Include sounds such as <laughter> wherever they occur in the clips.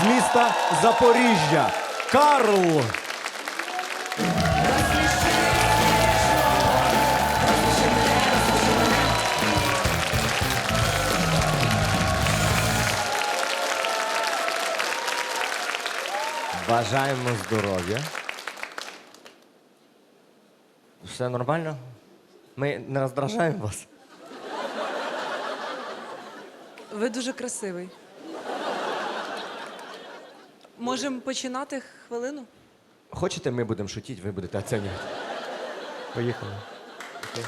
з міста Запоріжжя. Карл. Бажаємо здоров'я. Все нормально? Ми не роздражаємо вас. Ви дуже красивий. Можемо починати хвилину? Хочете, ми будемо шутити, ви будете оцінювати. Поїхали. Окей.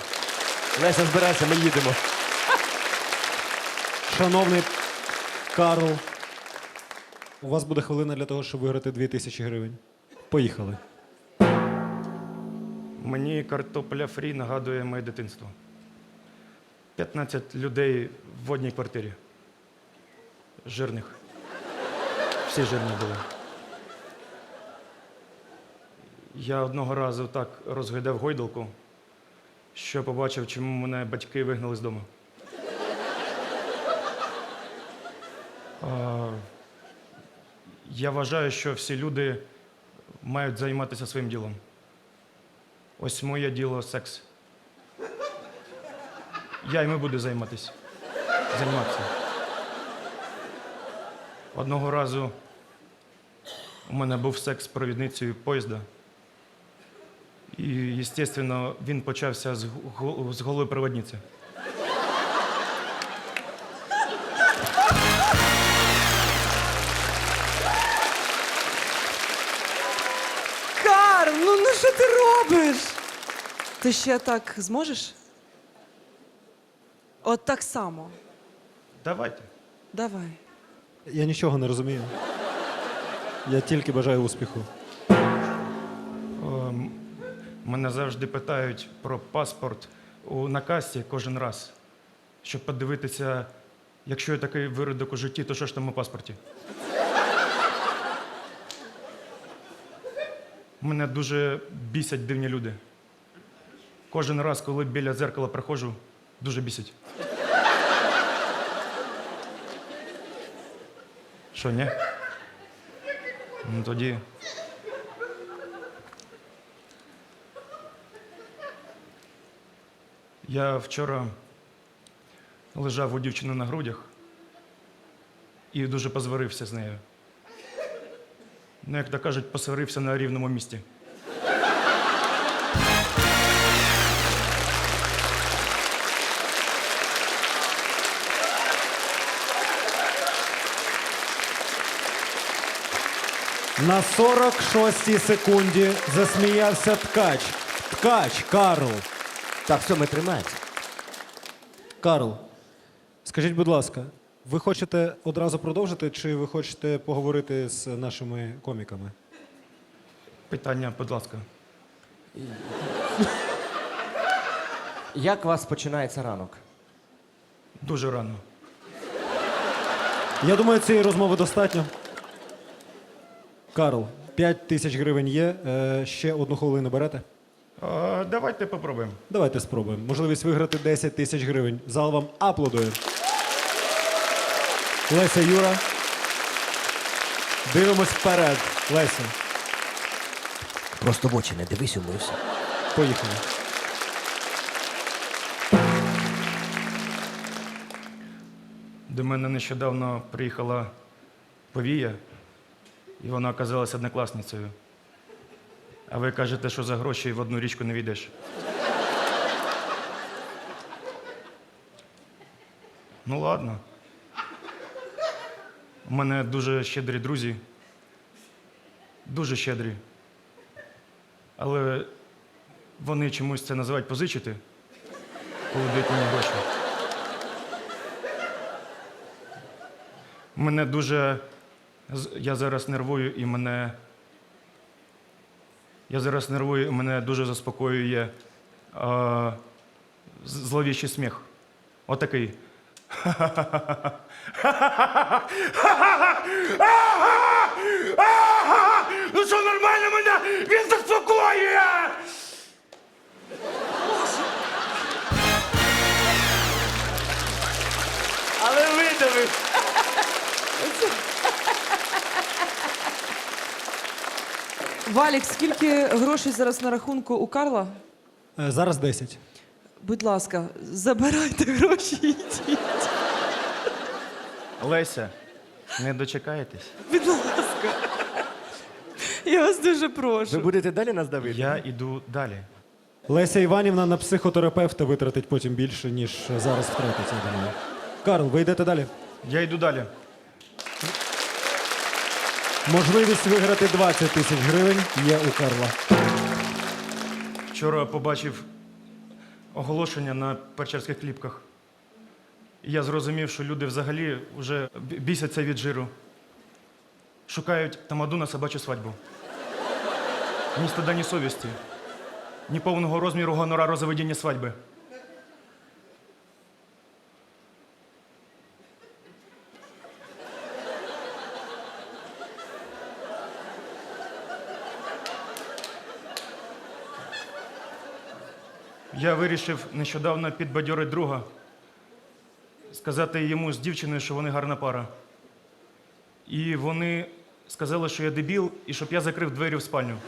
Леся, збирайся, ми їдемо. Шановний Карл, у вас буде хвилина для того, щоб виграти 2000 гривень. Поїхали. Мені картопля фрі нагадує моє дитинство. 15 людей в одній квартирі. Жирних. Всі жирні були. Я одного разу так розглядав гойдалку, що побачив, чому мене батьки вигнали з дому. А, Я вважаю, що всі люди мають займатися своїм ділом. Ось моє діло секс. Я і ми буду займатися. Займатися. Одного разу у мене був секс з провідницею поїзда. І, звісно, він почався з, го- з голої проводниці. Карл, ну, ну що ти робиш? Ти ще так зможеш? От так само. Давайте. Давай. Я нічого не розумію. Я тільки бажаю успіху. Ем, Мене завжди питають про паспорт у на касі кожен раз, щоб подивитися, якщо є такий виродок у житті, то що ж там у паспорті? Мене дуже бісять дивні люди. Кожен раз, коли біля дзеркала приходжу, дуже бісять. Що, ні? Ну тоді. Я вчора лежав у дівчини на грудях і дуже позварився з нею. Ну, як то кажуть, посварився на рівному місці. На 46-й секунді засміявся ткач. Ткач, Карл. Так, все, ми тримаємося. Карл, скажіть, будь ласка, ви хочете одразу продовжити, чи ви хочете поговорити з нашими коміками? Питання, будь ласка. Як у вас починається ранок? Дуже рано. Я думаю, цієї розмови достатньо. Карл, 5 тисяч гривень є. Е, ще одну хвилину берете? А, давайте попробуємо. Давайте спробуємо. Можливість виграти 10 тисяч гривень. Зал вам аплодує. Леся Юра. Дивимось вперед. Леся, Просто в очі не дивись, умився. поїхали. До мене нещодавно приїхала повія, і вона оказалась однокласницею. А ви кажете, що за гроші в одну річку не війдеш. Ну ладно. У мене дуже щедрі друзі. Дуже щедрі. Але вони чомусь це називають позичити, коли дають мені гроші. Мене дуже. Я зараз нервую і мене. Я зараз нервую і мене дуже заспокоює з- зловіщий сміх. Отакий. <laughs> Ну що нормально мене? Він заспокоює! Валік, скільки грошей зараз на рахунку у Карла? Е, Зараз 10. Будь ласка, забирайте гроші і йдіть. Леся, не дочекаєтесь? Будь ласка. Я вас дуже прошу. Ви будете далі нас давити? Я іду далі. Леся Іванівна на психотерапевта витратить потім більше, ніж зараз втратить, я думаю. Карл, ви йдете далі. Я йду далі. Можливість виграти 20 тисяч гривень є у Карла. Вчора побачив оголошення на перчерських кліпках. Я зрозумів, що люди взагалі вже бісяться від жиру. Шукають тамаду на собачу свадьбу. Ні стида, ні совісті, ні повного розміру гонорару за свадьби. Я вирішив нещодавно підбадьорити друга, сказати йому з дівчиною, що вони гарна пара. І вони сказали, що я дебіл і щоб я закрив двері в спальню. —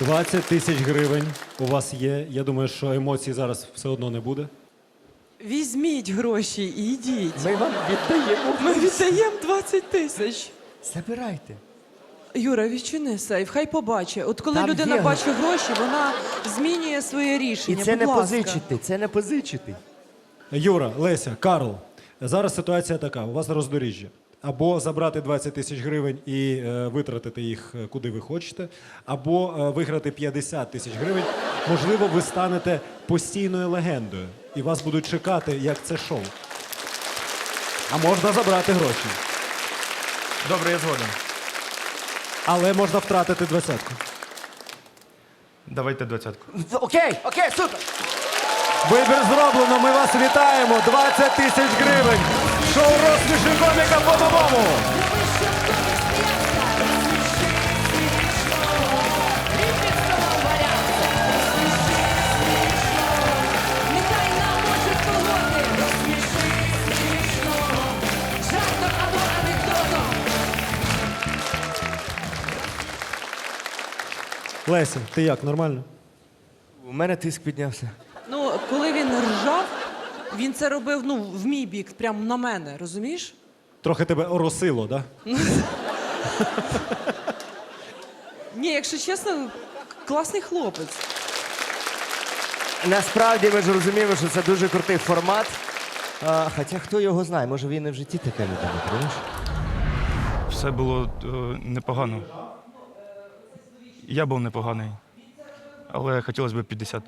20 тисяч гривень у вас є. Я думаю, що емоцій зараз все одно не буде. Візьміть гроші і йдіть. Ми вам віддаємо. Ми віддаємо 20 тисяч. Забирайте. Юра, відчини сейф, хай побачить. От коли Там людина є. бачить гроші, вона змінює своє І рішення. це Будь не ласка. позичити, це не позичити. Юра, Леся, Карл, зараз ситуація така: у вас роздоріжжя. Або забрати 20 тисяч гривень і е, витратити їх е, куди ви хочете, або е, виграти 50 тисяч гривень. Можливо, ви станете постійною легендою, і вас будуть чекати, як це шоу. А можна забрати гроші, Добре, я згоден. але можна втратити двадцятку. Давайте двадцятку. Окей, окей, супер. Вибір зроблено. Ми вас вітаємо. 20 тисяч гривень. Шоу розміші коміка по-новому. Леся, ти як? Нормально? У мене тиск піднявся. Ну, коли він ржав, він це робив ну, в мій бік, прямо на мене, розумієш? Трохи тебе оросило, да? Ні, якщо чесно, класний хлопець. Насправді ми ж розуміємо, що це дуже крутий формат. А, хоча хто його знає, може він і в житті таке не буде, розумієш? Все було е, непогано. Я був непоганий, але хотілося б 50.